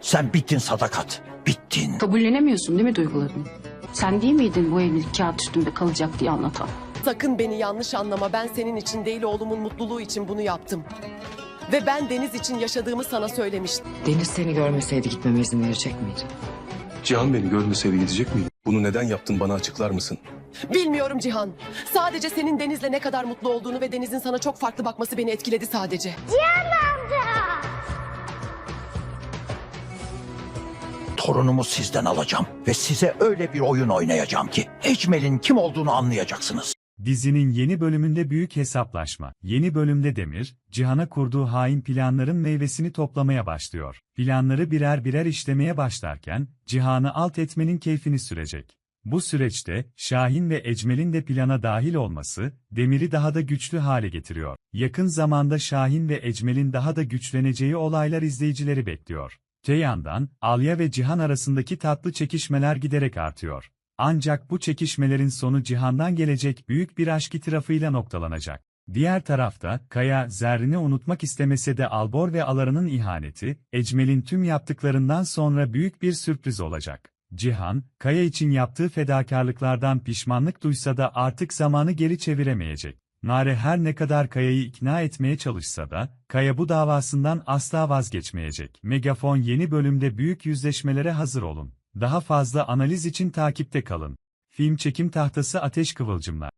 Sen bittin sadakat. Bittin. Kabullenemiyorsun değil mi duygularını? Sen değil miydin bu evlilik kağıt üstünde kalacak diye anlatan? Sakın beni yanlış anlama. Ben senin için değil oğlumun mutluluğu için bunu yaptım. Ve ben Deniz için yaşadığımı sana söylemiştim. Deniz seni görmeseydi gitmeme izin verecek miydi? Cihan beni görmeseydi gidecek miydi? Bunu neden yaptın bana açıklar mısın? Bilmiyorum Cihan. Sadece senin Deniz'le ne kadar mutlu olduğunu ve Deniz'in sana çok farklı bakması beni etkiledi sadece. Torunumu sizden alacağım ve size öyle bir oyun oynayacağım ki Ecmel'in kim olduğunu anlayacaksınız. Dizinin yeni bölümünde büyük hesaplaşma. Yeni bölümde Demir, Cihan'a kurduğu hain planların meyvesini toplamaya başlıyor. Planları birer birer işlemeye başlarken, Cihan'ı alt etmenin keyfini sürecek. Bu süreçte, Şahin ve Ecmel'in de plana dahil olması, Demir'i daha da güçlü hale getiriyor. Yakın zamanda Şahin ve Ecmel'in daha da güçleneceği olaylar izleyicileri bekliyor. Te yandan, Alya ve Cihan arasındaki tatlı çekişmeler giderek artıyor. Ancak bu çekişmelerin sonu Cihan'dan gelecek büyük bir aşk itirafıyla noktalanacak. Diğer tarafta, Kaya, Zerrin'i unutmak istemese de Albor ve Alara'nın ihaneti, Ecmel'in tüm yaptıklarından sonra büyük bir sürpriz olacak. Cihan, Kaya için yaptığı fedakarlıklardan pişmanlık duysa da artık zamanı geri çeviremeyecek. Nare her ne kadar Kaya'yı ikna etmeye çalışsa da, Kaya bu davasından asla vazgeçmeyecek. Megafon yeni bölümde büyük yüzleşmelere hazır olun. Daha fazla analiz için takipte kalın. Film çekim tahtası Ateş Kıvılcımlar